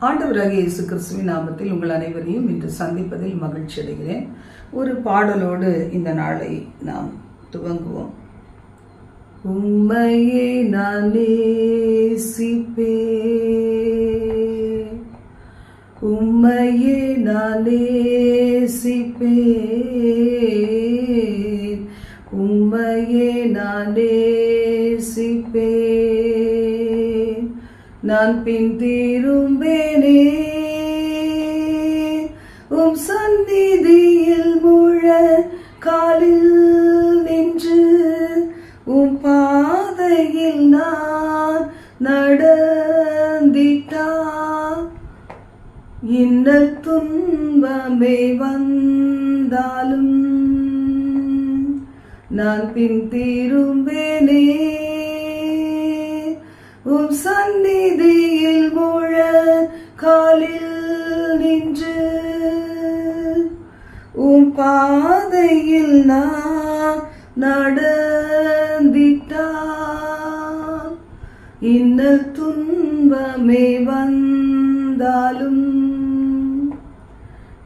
ஆண்டவராக இயேசு கிறிஸ்துவின் நாமத்தில் உங்கள் அனைவரையும் இன்று சந்திப்பதில் மகிழ்ச்சி அடைகிறேன். ஒரு பாடலோடு இந்த நாளை நாம் துவங்குவோம். உம்மையே நான் நேசிப்பேன். உம்மையே நான் நேசிப்பேன். உம்மையே நான் நேசிப்பேன் நான் பின் திரும்பேனே உம் சந்நிதியில் முழ காலில் நின்று உம் பாதையில் நான் நடந்திட்டா. இன்னல் துன்பமே வந்தாலும் நான் பின் திரும்பேனே உம் சந்நிதியில் முழ காலில் நின்று உம் பாதையில் நான் நடந்திட்டா இன்னல் துன்பமே வந்தாலும்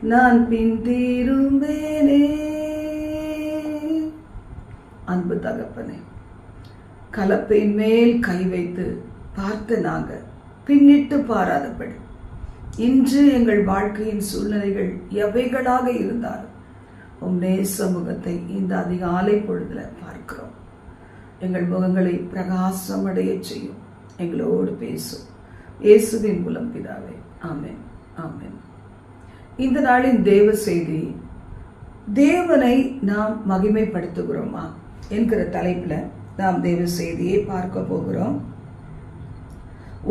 நான் பின் திரும்பேனே அன்பு தகப்பனே கலப்பை மேல் கை வைத்து பார்த்த நாங்க பின்னிட்டு பாராதபடி. இன்று எங்கள் வாழ்க்கையின் சூழ்நிலைகள் எவைகளாக இருந்தாலும் உம் நேச முகத்தை இந்த அதிகாலை பொழுதுல பார்க்கிறோம். எங்கள் முகங்களை பிரகாசமடைய செய்யும். எங்களோடு பேசும். இயேசுவின் மூலம் பிதாவே. ஆமேன். ஆமேன். இந்த நாளின் தேவ செய்தி தேவனை நாம் மகிமைப்படுத்துகிறோமா என்கிற தலைப்பில் நாம் தேவ செய்தியை பார்க்க போகிறோம்.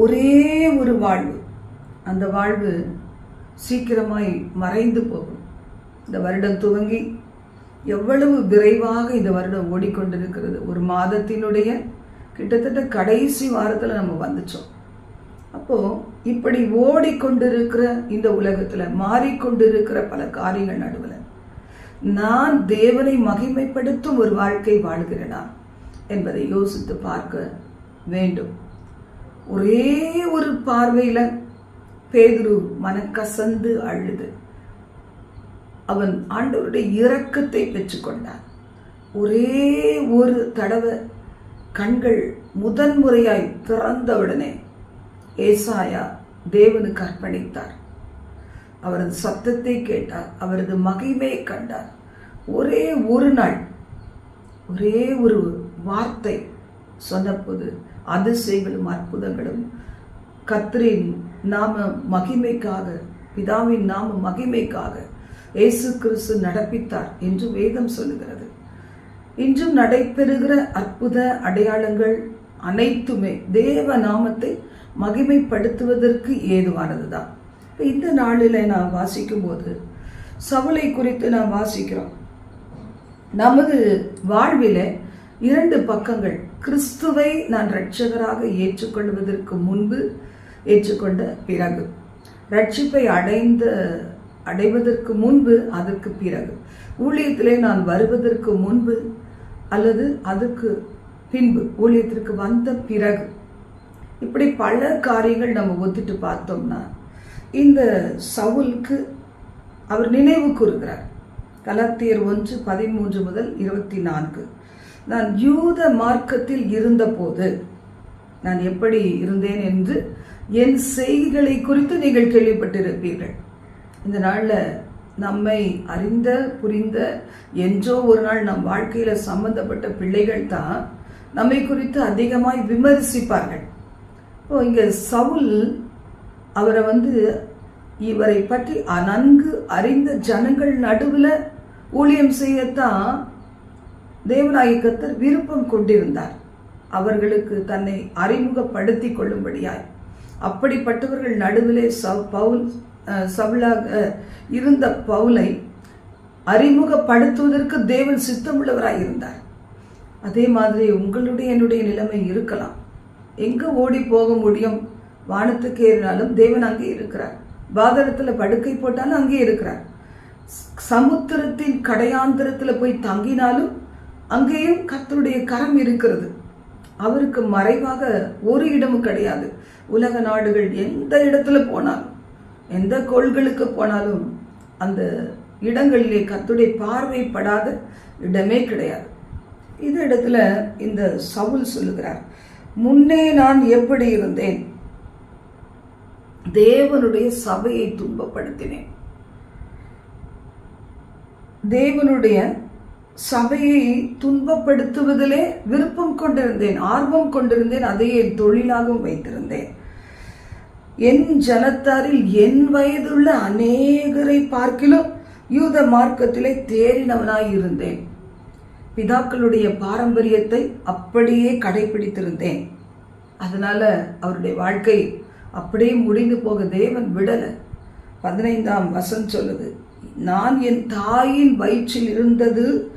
ஒரே ஒரு வாழ்வு. அந்த வாழ்வு சீக்கிரமாய் மறைந்து போகும். இந்த வருடம் துவங்கி எவ்வளவு விரைவாக இந்த வருடம் ஓடிக்கொண்டிருக்கிறது. ஒரு மாதத்தினுடைய கிட்டத்தட்ட கடைசி வாரத்தில் நம்ம வந்துச்சோம் அப்போது இப்படி ஓடிக்கொண்டிருக்கிற இந்த உலகத்தில் மாறிக்கொண்டிருக்கிற பல காரியங்கள் நடுவில் நான் தேவனை மகிமைப்படுத்தும் ஒரு வாழ்க்கை வாழ்கிறேனா என்பதை யோசித்து பார்க்க வேண்டும். ஒரே ஒரு பார்வையில் பேதுரு மனக்கசந்து அழுது. அவன் ஆண்டவருடைய இரக்கத்தை பெற்றுக்கொண்டான். ஒரே ஒரு தடவை கண்கள் முதன்முறையாய் திறந்தவுடனே ஏசாயா தேவனுக்கு அர்ப்பணித்தார். அவரது சத்தத்தை கேட்டார் அவரது மகிமையை கண்டார். ஒரே ஒரு நாள் ஒரே ஒரு வார்த்தை சொன்னபோது அதிசயங்களும் அற்புதங்களும். கத்ரின் நாம மகிமைக்காக பிதாவின் நாம மகிமைக்காக இயேசு கிறிஸ்து நடப்பித்தார் என்று வேதம் சொல்லுகிறது. இன்றும் நடைபெறுகிற அற்புத அடையாளங்கள் அனைத்துமே தேவ நாமத்தை மகிமைப்படுத்துவதற்கு ஏதுவானதுதான். இப்போ இந்த நாளில் நான் வாசிக்கும் போது சவுளை குறித்து நான் வாசிக்கிறோம். நமது வாழ்வில இரண்டு பக்கங்கள் கிறிஸ்துவை நான் ரட்சகராக ஏற்றுக்கொள்வதற்கு முன்பு ஏற்றுக்கொண்ட பிறகு ரட்சிப்பை அடைந்த அடைவதற்கு முன்பு அதற்கு பிறகு ஊழியத்திலே நான் வருவதற்கு முன்பு அல்லது அதுக்கு பின்பு ஊழியத்திற்கு வந்த பிறகு. இப்படி பல காரியங்கள் நம்ம ஒத்துட்டு பார்த்தோம்னா இந்த சவுலுக்கு அவர் நினைவு கூறுகிறார். கலத்தியர் ஒன்று பதிமூன்று முதல் இருபத்தி நான்கு. நான் யூத மார்க்கத்தில் இருந்தபோது நான் எப்படி இருந்தேன் என்று என் செய்திகளை குறித்து நீங்கள் கேள்விப்பட்டிருப்பீர்கள். இந்த நாளில் நம்மை அறிந்த புரிந்த என்றோ ஒரு நாள் நம் வாழ்க்கையில் சம்பந்தப்பட்ட பிள்ளைகள் தான் நம்மை குறித்து அதிகமாய் விமர்சிப்பார்கள். இப்போ இங்கே சவுல் அவரை வந்து இவரை பற்றி நன்கு அறிந்த ஜனங்கள் நடுவில் ஊழியம் செய்யத்தான் தேவநாயக கத்தர் விருப்பம் கொண்டிருந்தார். அவர்களுக்கு தன்னை அறிமுகப்படுத்தி கொள்ளும்படியாய். அப்படிப்பட்டவர்கள் நடுவிலே சவ் பவுல் சவுளாக சவுலாக இருந்த பவுலை அறிமுகப்படுத்துவதற்கு தேவன் சித்தமுள்ளவராய் இருந்தார். அதே மாதிரி உங்களுடைய என்னுடைய நிலைமை இருக்கலாம். எங்கே ஓடி போக முடியும்? வானத்துக்கு ஏறினாலும் தேவன் அங்கே இருக்கிறார். பாதரத்தில் படுக்கை போட்டாலும் அங்கே இருக்கிறார். சமுத்திரத்தின் கடையாந்திரத்தில் போய் தங்கினாலும் அங்கேயும் கர்த்தருடைய கரம் இருக்கிறது. அவருக்கு மறைவாக ஒரு இடமும் கிடையாது. உலக நாடுகள் எந்த இடத்துல போனாலும் எந்த கோள்களுக்கு போனாலும் அந்த இடங்களிலே கத்துடைய பார்வைப்படாத இடமே கிடையாது. இந்த இடத்துல இந்த சவுல் சொல்லுகிறார் முன்னே நான் எப்படி இருந்தேன்? தேவனுடைய சபையை துன்பப்படுத்தினேன். தேவனுடைய சபையை துன்பப்படுத்துவதிலே விருப்பம் கொண்டிருந்தேன் ஆர்வம் கொண்டிருந்தேன் அதையே தொழிலாகவும் வைத்திருந்தேன். என் ஜனத்தாரில் என் வயதுள்ள அநேகரை பார்க்கிலும் யூத மார்க்கத்திலே தேறினவனாய் இருந்தேன் பிதாக்களுடைய பாரம்பரியத்தை அப்படியே கடைபிடித்திருந்தேன். அதனால அவருடைய வாழ்க்கை அப்படியே முடிந்து போக தேவன் விடலை. பதினைந்தாம் வசம் சொல்லுது. நான் என் தாயின் வயிற்றில் இருந்தது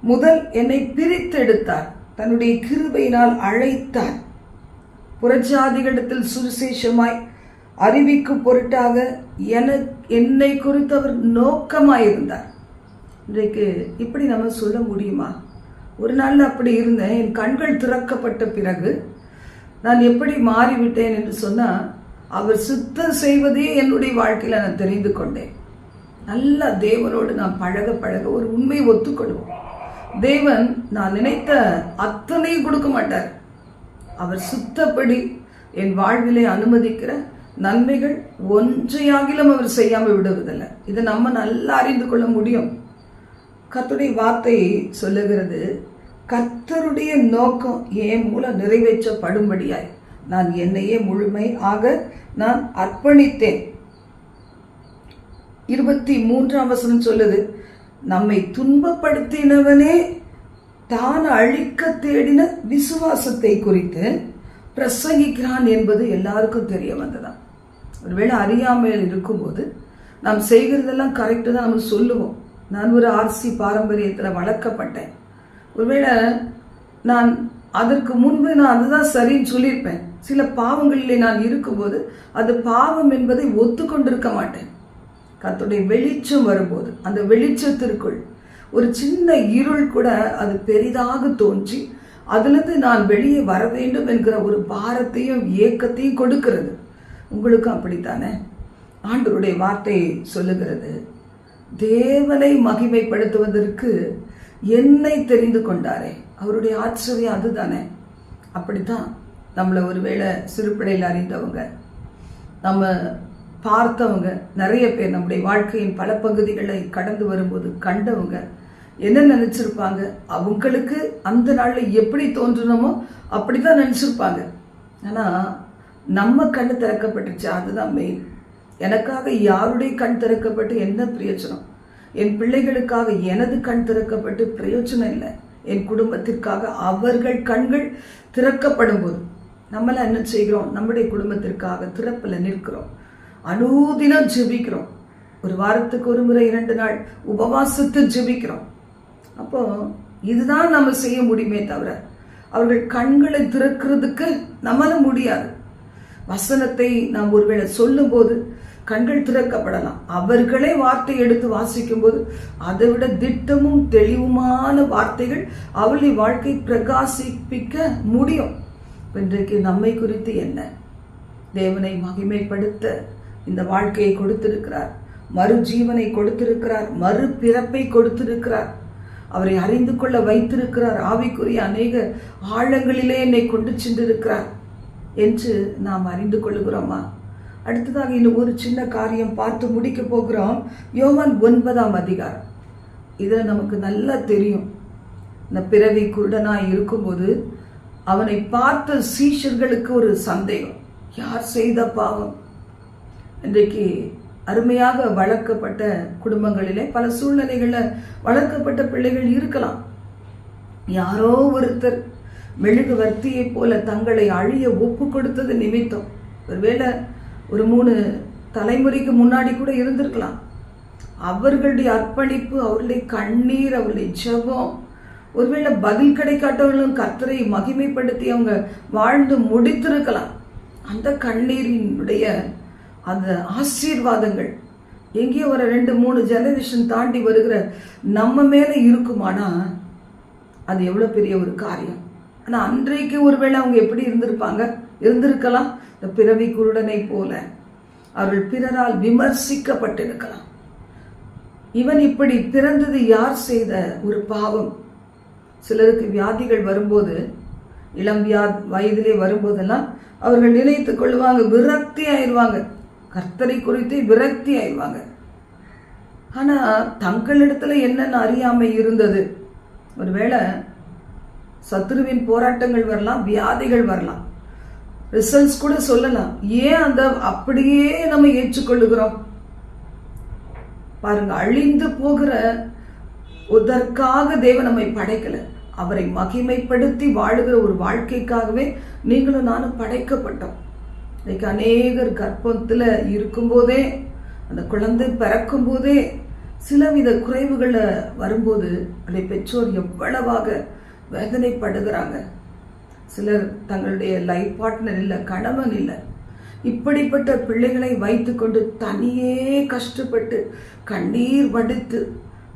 முதல் என்னை பிரித்தெடுத்தார். தன்னுடைய கிருபையினால் அழைத்தார். புறஜாதிகளிடத்தில் சுவிசேஷமாய் அறிவிக்கும் பொருட்டாக என என்னை குறித்து அவர் நோக்கமாயிருந்தார். இன்றைக்கு இப்படி நம்ம சொல்ல முடியுமா? ஒரு நாள் அப்படி இருந்தேன். என் கண்கள் திறக்கப்பட்ட பிறகு நான் எப்படி மாறிவிட்டேன் என்று சொன்னால் அவர் சுத்தம் செய்வதே என்னுடைய வாழ்க்கையில் நான் தெரிந்து கொண்டேன். நல்லா தேவனோடு நான் பழக பழக ஒரு உண்மையை ஒத்துக்கொள்வோம். தேவன் நான் நினைத்த அத்தனையும் கொடுக்க மாட்டார். அவர் சுத்தப்படி என் வாழ்விலே அனுமதிக்கிற நன்மைகள் ஒன்றையாகிலும் அவர் செய்யாமல் விடுவதில்லை. இதை நம்ம நல்லா அறிந்து கொள்ள முடியும். கத்துடைய வார்த்தை சொல்லுகிறது கர்த்தருடைய நோக்கம் என் மூலம் நிறைவேற்றப்படும்படியாய். நான் என்னையே முழுமை ஆக நான் அர்ப்பணித்தேன். இருபத்தி மூன்றாம் வசனம் சொல்லுது நம்மை துன்பப்படுத்தினவனே தான் அழிக்க தேடின விசுவாசத்தை குறித்து பிரசங்கிக்கிறான் என்பது எல்லாருக்கும் தெரிய வந்ததான் ஒருவேளை அறியாமையில் இருக்கும்போது நாம் செய்கிறதெல்லாம் கரெக்டு தான் நம்ம சொல்லுவோம். நான் ஒரு ஆர்சி பாரம்பரியத்தில் வளர்க்கப்பட்டேன். ஒருவேளை நான் அதற்கு முன்பு நான் அதுதான் சரின்னு சொல்லியிருப்பேன். சில பாவங்களிலே நான் இருக்கும்போது அது பாவம் என்பதை ஒத்துக்கொண்டிருக்க மாட்டேன். கத்துடைய வெளிச்சம் வரும்போது அந்த வெளிச்சத்திற்குள் ஒரு சின்ன இருள் கூட அது பெரிதாக தோன்றி அதுலேருந்து நான் வெளியே வர வேண்டும் என்கிற ஒரு பாரத்தையும் ஏக்கத்தையும் கொடுக்கிறது. உங்களுக்கும் அப்படித்தானே? ஆண்டவருடைய வார்த்தை சொல்லுகிறது தேவனை மகிமைப்படுத்துவதற்கு என்னை தெரிந்து கொண்டாரே. அவருடைய ஆச்சரியம் அதுதானே? அப்படித்தான் நம்மளை ஒருவேளை சிறுபிடையில் அறிந்தவங்க நம்ம பார்த்தவங்க நிறைய பேர் நம்முடைய வாழ்க்கையின் பல பகுதிகளை கடந்து வரும்போது கண்டவங்க என்ன நினச்சிருப்பாங்க? அவங்களுக்கு அந்த நாளில் எப்படி தோன்றணுமோ அப்படி தான் நினச்சிருப்பாங்க. ஆனால் நம்ம கண் திறக்கப்பட்டுச்சு அதுதான் மெயின் எனக்காக யாருடைய கண் திறக்கப்பட்டு என்ன பிரயோஜனம்? என் பிள்ளைகளுக்காக எனது கண் திறக்கப்பட்டு பிரயோஜனம் இல்லை. என் குடும்பத்திற்காக அவர்கள் கண்கள் திறக்கப்படும் போது நம்மளாம் என்ன செய்கிறோம்? நம்முடைய குடும்பத்திற்காக திறப்பில் நிற்கிறோம். அனூதினம் ஜெபிக்கிறோம். ஒரு வாரத்துக்கு ஒரு முறை இரண்டு நாள் உபவாசத்து ஜெபிக்கிறோம். அப்போ இதுதான் நம்ம செய்ய முடியுமே தவிர அவர்கள் கண்களை திறக்கிறதுக்கு நம்மள முடியாது. வசனத்தை நாம் ஒருவேளை சொல்லும்போது கண்கள் திறக்கப்படலாம். அவர்களே வார்த்தை எடுத்து வாசிக்கும் போது அதை விட திட்டமும் தெளிவுமான வார்த்தைகள் அவளை வாழ்க்கை பிரகாசிப்பிக்க முடியும். இன்றைக்கு நம்மை குறித்து என்ன? தேவனை மகிமைப்படுத்த இந்த வாழ்க்கையை கொடுத்திருக்கிறார். மறு ஜீவனை கொடுத்திருக்கிறார். மறு பிறப்பை கொடுத்திருக்கிறார். அவரை அறிந்து கொள்ள வைத்திருக்கிறார். ஆவிக்குரிய அநேக ஆழங்களிலே என்னை கொண்டு சென்றிருக்கிறார் என்று நாம் அறிந்து கொள்கிறோமா அடுத்ததாக இன்னும் ஒரு சின்ன காரியம் பார்த்து முடிக்க போகிறோம். யோவான் ஒன்பதாம் அதிகாரம். இதில் நமக்கு நல்லா தெரியும். இந்த பிறவி குருடனாக இருக்கும்போது அவனை பார்த்த சீஷர்களுக்கு ஒரு சந்தேகம். யார் செய்த பாவம்? இன்றைக்கு அருமையாக வளர்க்கப்பட்ட குடும்பங்களிலே பல சூழ்நிலைகளில் வளர்க்கப்பட்ட பிள்ளைகள் இருக்கலாம். யாரோ ஒருத்தர் மெழுகு வர்த்தியை போல தங்களை அழிய ஒப்பு கொடுத்தது நிமித்தம். ஒருவேளை ஒரு மூணு தலைமுறைக்கு முன்னாடி கூட இருந்திருக்கலாம். அவர்களுடைய அர்ப்பணிப்பு அவருடைய கண்ணீர் அவருடைய ஜபம் ஒருவேளை பதில் கிடைக்காட்டவர்களும் கர்த்தரை மகிமைப்படுத்தி அவங்க வாழ்ந்து முடித்திருக்கலாம். அந்த கண்ணீரினுடைய அந்த ஆசீர்வாதங்கள். எங்கேயோ ஒரு ரெண்டு மூணு ஜெனரேஷன் தாண்டி வருகிற நம்ம மேலே இருக்குமானா அது எவ்வளோ பெரிய ஒரு காரியம். ஆனால் அன்றைக்கு ஒருவேளை அவங்க எப்படி இருந்திருப்பாங்க? இருந்திருக்கலாம். இந்த பிறவி குருடனை போல. அவர்கள் பிறரால் விமர்சிக்கப்பட்டிருக்கலாம். இவன் இப்படி பிறந்தது யார் செய்த ஒரு பாவம்? சிலருக்கு வியாதிகள் வரும்போது இளம் வியா வயதிலே வரும்போதெல்லாம் அவர்கள் நினைத்து கொள்வாங்க விரக்தி ஆயிடுவாங்க. கர்த்தரை குறித்து விரக்தி ஆயிடுவாங்க. ஆனால் தங்களிடத்துல என்னென்ன அறியாமை இருந்தது. ஒருவேளை சத்துருவின் போராட்டங்கள் வரலாம் வியாதிகள் வரலாம். ரிசல்ட்ஸ் கூட சொல்லலாம். ஏன் அந்த அப்படியே நம்ம ஏற்றுக்கொள்ளுகிறோம்? பாருங்க அழிந்து போகிற அதற்காக தேவன் நம்மை படைக்கல. அவரை மகிமைப்படுத்தி வாழுகிற ஒரு வாழ்க்கைக்காகவே நீங்களும் நானும் படைக்கப்பட்டோம். இன்னைக்கு அநேகர் கர்ப்பத்தில் இருக்கும்போதே அந்த குழந்தை பிறக்கும் போதே சிலவித குறைவுகளை வரும்போது அதை பெற்றோர் எவ்வளவாக வேதனைப்படுகிறாங்க. சிலர் தங்களுடைய லைஃப் பார்ட்னர் இல்லை கணவன் இல்லை இப்படிப்பட்ட பிள்ளைகளை வைத்துக்கொண்டு தனியே கஷ்டப்பட்டு கண்ணீர் வடித்து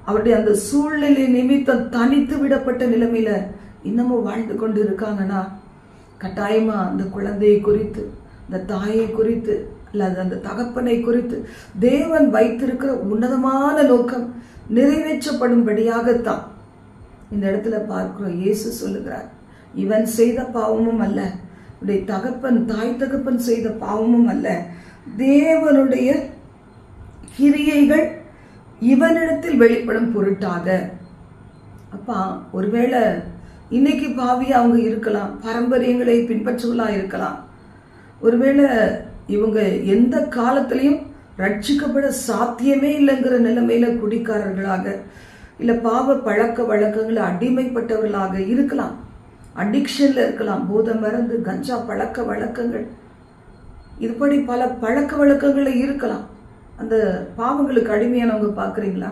அவருடைய அந்த சூழ்நிலை நிமித்தம் தனித்து விடப்பட்ட நிலைமையில இன்னமும் வாழ்ந்து கொண்டு இருக்காங்கன்னா கட்டாயமா அந்த குழந்தையை குறித்து அந்த தாயை குறித்து அல்லது அந்த தகப்பனை குறித்து தேவன் வைத்திருக்கிற உன்னதமான நோக்கம் நிறைவேற்றப்படும்படியாகத்தான் இந்த இடத்துல பார்க்கிறோம். இயேசு சொல்லுகிறார் இவன் செய்த பாவமும் அல்ல உடைய தகப்பன் தாய் தகப்பன் செய்த பாவமும் அல்ல. தேவனுடைய கிரியைகள் இவனிடத்தில் வெளிப்படும் பொருட்டாக. அப்பா ஒருவேளை இன்னைக்கு பாவி அவங்க இருக்கலாம் பாரம்பரியங்களை பின்பற்றுவலாக இருக்கலாம். ஒருவேளை இவங்க எந்த காலத்திலையும் ரட்சிக்கப்பட சாத்தியமே இல்லைங்கிற நிலைமையில குடிக்காரர்களாக இல்லை பாவ பழக்க வழக்கங்களை அடிமைப்பட்டவர்களாக இருக்கலாம். அடிக்ஷனில் இருக்கலாம் போதை மருந்து கஞ்சா பழக்க வழக்கங்கள். இதுபடி பல பழக்க வழக்கங்களை இருக்கலாம். அந்த பாவங்களுக்கு அடிமையானவங்க பார்க்குறீங்களா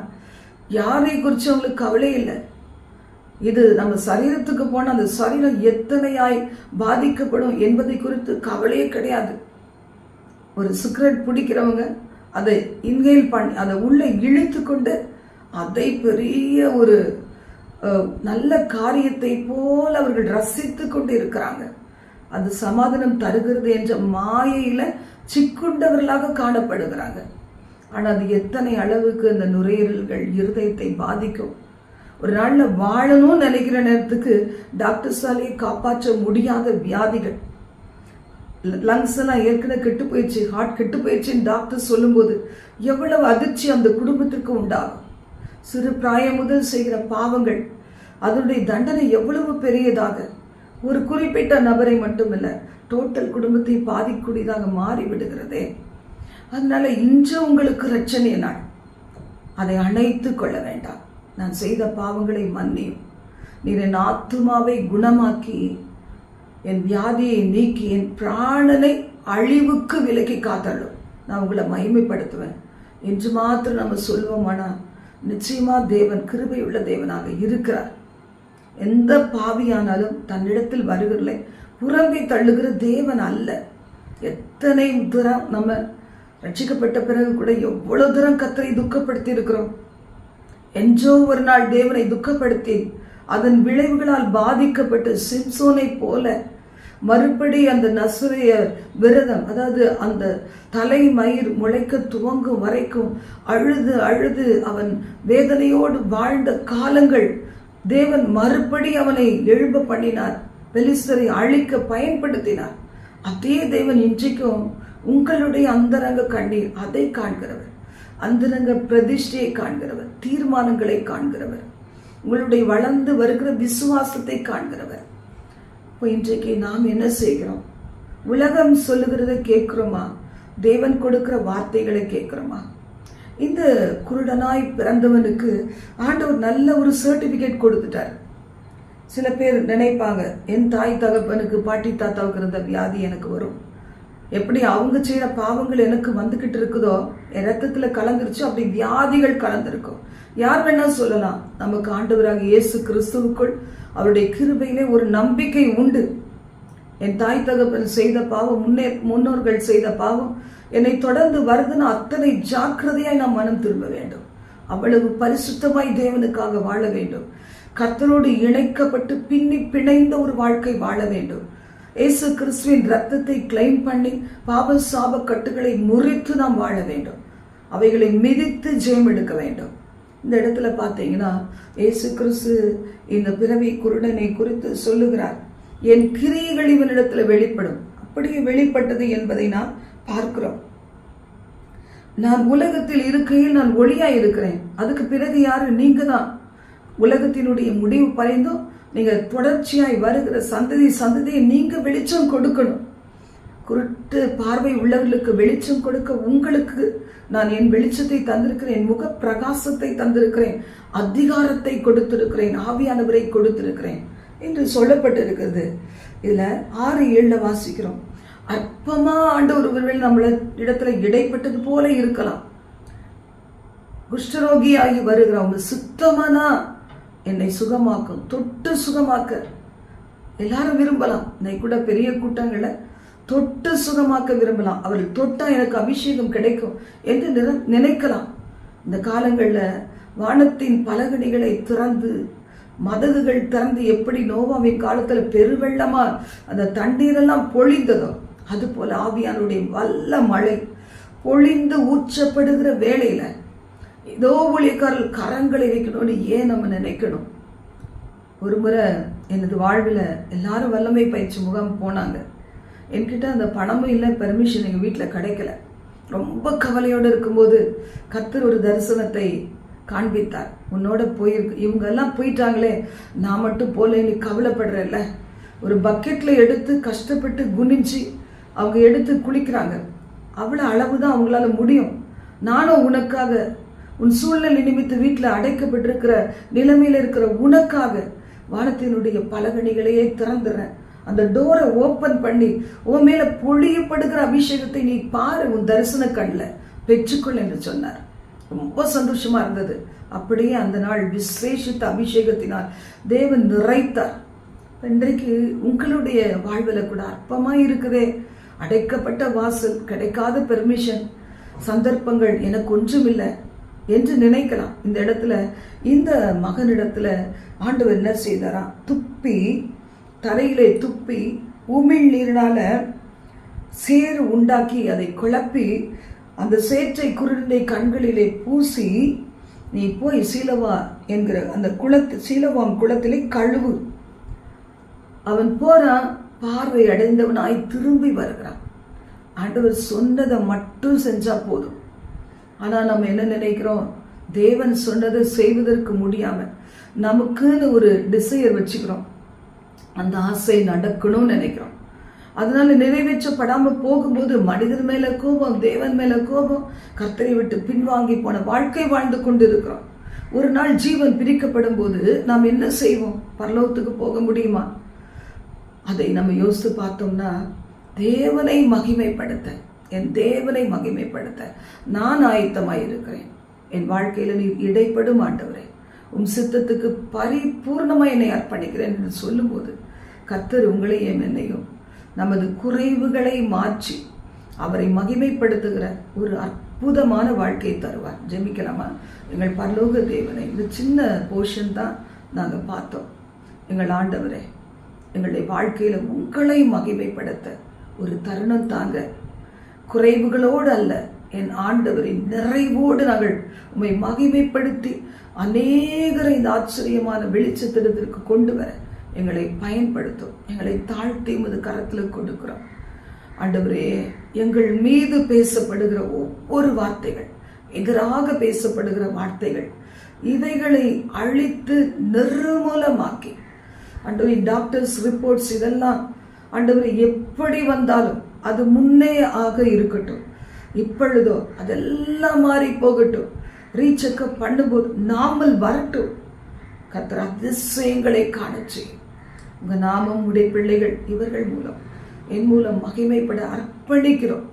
யாரை குறித்து அவங்களுக்கு கவலை இல்லை. இது நம்ம சரீரத்துக்கு போன அந்த சரீரம் எத்தனையாய் பாதிக்கப்படும் என்பதை குறித்து கவலையே கிடையாது. ஒரு சிகரெட் பிடிக்கிறவங்க அதை இன்ஹேல் பண்ணி அதை உள்ளே இழுத்து கொண்டு அதை பெரிய ஒரு நல்ல காரியத்தை போல் அவர்கள் ரசித்து கொண்டு இருக்கிறாங்க அது சமாதானம் தருகிறது என்ற மாயையில சிக்குண்டவர்களாக காணப்படுகிறாங்க. ஆனால் அது எத்தனை அளவுக்கு அந்த நுரையீரல்கள் இருதயத்தை பாதிக்கும்? ஒரு நாளில் வாழணும்னு நினைக்கிற நேரத்துக்கு டாக்டர்ஸாலேயே காப்பாற்ற முடியாத வியாதிகள். லங்ஸ் எல்லாம் ஏற்கனவே கெட்டு போயிடுச்சு ஹார்ட் கெட்டு போயிடுச்சுன்னு டாக்டர் சொல்லும்போது எவ்வளவு அதிர்ச்சி அந்த குடும்பத்திற்கு உண்டாகும். சிறு பிராயம் முதல் செய்கிற பாவங்கள் அதனுடைய தண்டனை எவ்வளவு பெரியதாக? ஒரு குறிப்பிட்ட நபரை மட்டுமல்ல டோட்டல் குடும்பத்தை பாதிக்கூடியதாக மாறி விடுகிறதே அதனால இன்று உங்களுக்கு ரச்சனை நாள். அதை அணைத்து கொள்ள வேண்டாம். நான் செய்த பாவங்களை மன்னியும் நீர் என் ஆத்துமாவை குணமாக்கி என் வியாதியை நீக்கி என் பிராணனை அழிவுக்கு விலக்கி காத்தள்ளும் நான் உங்களை மகிமைப்படுத்துவேன் என்று மாத்திரம் நம்ம சொல்வோமானா நிச்சயமாக தேவன் கிருபை உள்ள தேவனாக இருக்கிறார். எந்த பாவியானாலும் தன்னிடத்தில் வருகிறலை. புறம்பே தள்ளுகிற தேவன் அல்ல. எத்தனை தூரம் நம்ம ரட்சிக்கப்பட்ட பிறகு கூட எவ்வளோ தூரம் கத்தரை துக்கப்படுத்தி இருக்கிறோம் என்றோ ஒரு நாள் தேவனை துக்கப்படுத்தி அதன் விளைவுகளால் பாதிக்கப்பட்ட சிம்சோனை போல மறுபடி அந்த நசுரைய விரதம் அதாவது அந்த தலைமயிர் முளைக்க துவங்கும் வரைக்கும் அழுது அழுது அவன் வேதனையோடு வாழ்ந்த காலங்கள் தேவன் மறுபடி அவனை எழும்ப பண்ணினார் பெலிஸ்தரை அழிக்க பயன்படுத்தினார். அதே தேவன் இன்றைக்கும் உங்களுடைய அந்தரங்க கண்ணீர் அதை காண்கிறவர். அந்தரங்க பிரதிஷ்டையை காண்கிறவர் தீர்மானங்களை காண்கிறவர் உங்களுடைய வளர்ந்து வருகிற விசுவாசத்தை காண்கிறவர். இப்போ இன்றைக்கு நாம் என்ன செய்கிறோம்? உலகம் சொல்லுகிறத கேட்குறோமா? தேவன் கொடுக்கிற வார்த்தைகளை கேட்குறோமா? இந்த குருடனாய் பிறந்தவனுக்கு ஆண்டவர் நல்ல ஒரு சர்டிபிகேட் கொடுத்துட்டார். சில பேர் நினைப்பாங்க என் தாய் தகப்பனுக்கு பாட்டி தாத்தாவுக்கு இருந்த வியாதி எனக்கு வரும். எப்படி அவங்க செய்யற பாவங்கள் எனக்கு வந்துகிட்டு இருக்குதோ என் ரத்தத்துல கலந்துருச்சு அப்படி வியாதிகள் கலந்திருக்கும். யார் வேணா சொல்லலாம் நமக்கு ஆண்டவராக இயேசு கிறிஸ்துவுக்குள் அவருடைய கிருபையிலே ஒரு நம்பிக்கை உண்டு. என் தாய் தகப்பன் செய்த பாவம் முன்னே முன்னோர்கள் செய்த பாவம் என்னை தொடர்ந்து வருதுன்னு அத்தனை ஜாக்கிரதையாய் நாம் மனம் திரும்ப வேண்டும். அவ்வளவு பரிசுத்தமாய் தேவனுக்காக வாழ வேண்டும். கத்தரோடு இணைக்கப்பட்டு பின்னி பிணைந்த ஒரு வாழ்க்கை வாழ வேண்டும். இயேசு கிறிஸ்துவின் ரத்தத்தை கிளைம் பண்ணி பாப சாப கட்டுகளை முறித்து நாம் வாழ வேண்டும். அவைகளை மிதித்து ஜெயம் எடுக்க வேண்டும். இந்த இடத்துல பார்த்தீங்கன்னா இயேசு கிறிஸ்து இந்த பிறவி குருடனை குறித்து சொல்லுகிறார். என் கிரியைகள் இவனிடத்துல வெளிப்படும். அப்படியே வெளிப்பட்டது என்பதை நாம் பார்க்கிறோம். நான் உலகத்தில் இருக்கையில் நான் ஒளியா இருக்கிறேன் அதுக்கு பிறகு யாரு? நீங்க தான் உலகத்தினுடைய முடிவு பறைந்தோ நீங்கள் தொடர்ச்சியாய் வருகிற சந்ததி சந்ததியை நீங்கள் வெளிச்சம் கொடுக்கணும். குருட்டு பார்வை உள்ளவர்களுக்கு வெளிச்சம் கொடுக்க உங்களுக்கு நான் என் வெளிச்சத்தை தந்திருக்கிறேன் என் முக பிரகாசத்தை தந்திருக்கிறேன் அதிகாரத்தை கொடுத்திருக்கிறேன் ஆவியானவரை கொடுத்திருக்கிறேன் என்று சொல்லப்பட்டிருக்கிறது. இதில் ஆறு ஏழில் வாசிக்கிறோம். அற்பமா ஆண்டு ஒருவர்கள் நம்மள இடத்துல இடைப்பட்டது போல இருக்கலாம். குஷ்டரோகியாகி வருகிறவங்க சுத்தமானா என்னை சுகமாக்கும் தொட்டு சுகமாக்க. எல்லாரும் விரும்பலாம். என்னை கூட பெரிய கூட்டங்களை தொட்டு சுகமாக்க விரும்பலாம். அவர்கள் தொட்டா எனக்கு அபிஷேகம் கிடைக்கும் என்று நிர- நினைக்கலாம். இந்த காலங்களில் வானத்தின் பலகணிகளை திறந்து மதகுகள் திறந்து எப்படி நோவாவின் காலத்தில் பெருவெள்ளமா அந்த தண்ணீரெல்லாம் பொழிந்ததோ அது போல ஆவியானுடைய வல்ல மழை பொழிந்து ஊற்றப்படுகிற வேலையில் ஏதோ ஊழியக்காரர்கள் கரங்களை வைக்கணும்னு ஏன் நம்ம நினைக்கணும்? ஒரு முறை எனது வாழ்வில் எல்லாரும் வல்லமை பயிற்சி முகாம் போனாங்க. என்கிட்ட அந்த பணமும் இல்லை பெர்மிஷன் எங்கள் வீட்டில் கிடைக்கல. ரொம்ப கவலையோடு இருக்கும்போது கத்தர் ஒரு தரிசனத்தை காண்பித்தார். உன்னோட போயிருக்கு. இவங்க எல்லாம் போயிட்டாங்களே நான் மட்டும் போல நீ கவலைப்படுறல்ல. ஒரு பக்கெட்டில் எடுத்து கஷ்டப்பட்டு குனிஞ்சு அவங்க எடுத்து குளிக்கிறாங்க. அவ்வளோ அளவு தான் அவங்களால முடியும். நானும் உனக்காக உன் சூழ்நிலை நிமித்து வீட்டில் அடைக்கப்பட்டிருக்கிற நிலைமையில் இருக்கிற உனக்காக வானத்தினுடைய பலகணிகளையே திறந்துடுறேன். அந்த டோரை ஓப்பன் பண்ணி உன் மேல பொழியப்படுகிற அபிஷேகத்தை நீ பாரு உன் தரிசன கண்ணில். பெற்றுக்கொள் என்று சொன்னார். ரொம்ப சந்தோஷமா இருந்தது. அப்படியே அந்த நாள் விசேஷித்த அபிஷேகத்தினால் தேவன் நிறைத்தார். இன்றைக்கு உங்களுடைய வாழ்வில் கூட அற்பமா இருக்குதே. அடைக்கப்பட்ட வாசல் கிடைக்காத பெர்மிஷன் சந்தர்ப்பங்கள் எனக்கு ஒன்றுமில்லை. என்று நினைக்கலாம். இந்த இடத்துல இந்த மகனிடத்துல ஆண்டவர் என்ன செய்தாராம் துப்பி தரையிலே துப்பி உமிழ் நீரினால சேறு உண்டாக்கி அதை குழப்பி அந்த சேற்றை குருடனை கண்களிலே பூசி நீ போய் சீலவா என்கிற அந்த குளத்து சீலவாம் குளத்திலே கழுவு. அவன் போகிறான் பார்வை அடைந்தவனாய் திரும்பி வருகிறான். ஆண்டவர் சொன்னதை மட்டும் செஞ்சா போதும். ஆனால் நம்ம என்ன நினைக்கிறோம்? தேவன் சொன்னதை செய்வதற்கு முடியாமல் நமக்குன்னு ஒரு டிசையர் வச்சுக்கிறோம். அந்த ஆசை நடக்கணும்னு நினைக்கிறோம். அதனால நிறைவேற்றப்படாமல் போகும்போது மனிதன் மேலே கோபம் தேவன் மேலே கோபம் கர்த்தரை விட்டு பின்வாங்கி போன வாழ்க்கை வாழ்ந்து கொண்டு இருக்கிறோம் ஒரு நாள் ஜீவன் பிரிக்கப்படும் போது நாம் என்ன செய்வோம்? பரலோகத்துக்கு போக முடியுமா? அதை நம்ம யோசித்து பார்த்தோம்னா தேவனை மகிமைப்படுத்த என் தேவனை மகிமைப்படுத்த நான் ஆயத்தமாய் இருக்கிறேன். என் வாழ்க்கையில நீர் இடைப்படும் ஆண்டவரே. உம் சித்தத்துக்கு பரிபூர்ணமாக என்னை அர்ப்பணிக்கிறேன் என்று சொல்லும்போது கத்தர் உங்களையும் என்னையும் நமது குறைவுகளை மாற்றி அவரை மகிமைப்படுத்துகிற ஒரு அற்புதமான வாழ்க்கையை தருவார். ஜெமிக்கலாமா எங்கள் பரலோக தேவனை இந்த சின்ன போர்ஷன் தான் நாங்கள் பார்த்தோம். எங்கள் ஆண்டவரே எங்களுடைய வாழ்க்கையில் உங்களை மகிமைப்படுத்த ஒரு தருணம் தாங்க குறைவுகளோடு அல்ல என் ஆண்டவரின் நிறைவோடு நாங்கள் உண்மை மகிமைப்படுத்தி அநேகரை இந்த ஆச்சரியமான வெளிச்சத்திடத்திற்கு கொண்டு வர எங்களை பயன்படுத்தும். எங்களை தாழ்த்தி உமது கரத்தில் கொடுக்கிறோம். ஆண்டவரே எங்கள் மீது பேசப்படுகிற ஒவ்வொரு வார்த்தைகள் எதிராக பேசப்படுகிற வார்த்தைகள் இவைகளை அழித்து நிர்மூலமாக்கி ஆண்டவரே டாக்டர்ஸ் ரிப்போர்ட்ஸ் இதெல்லாம் ஆண்டவர் எப்படி வந்தாலும் அது முன்னே ஆக இருக்கட்டும். இப்பொழுதோ அதெல்லாம் மாறி போகட்டும். ரீசெக்கப் பண்ணும்போது நாமல் வரட்டும். கர்த்தர் அதிசயங்களை காணச்சு. செய்யும் உங்க நாமம் உடைய பிள்ளைகள் இவர்கள் மூலம் என் மூலம் மகிமைப்பட அர்ப்பணிக்கிறோம்.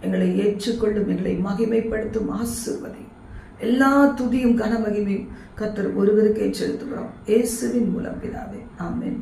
எங்களை ஏற்றுக்கொள்ளும் எங்களை மகிமைப்படுத்தும் ஆசிர்வதி. எல்லா துதியும் கனமகிமையும் கத்தர் ஒருவருக்கே செலுத்துகிறோம். இயேசுவின் மூலம் பிதாவே. ஆமேன்.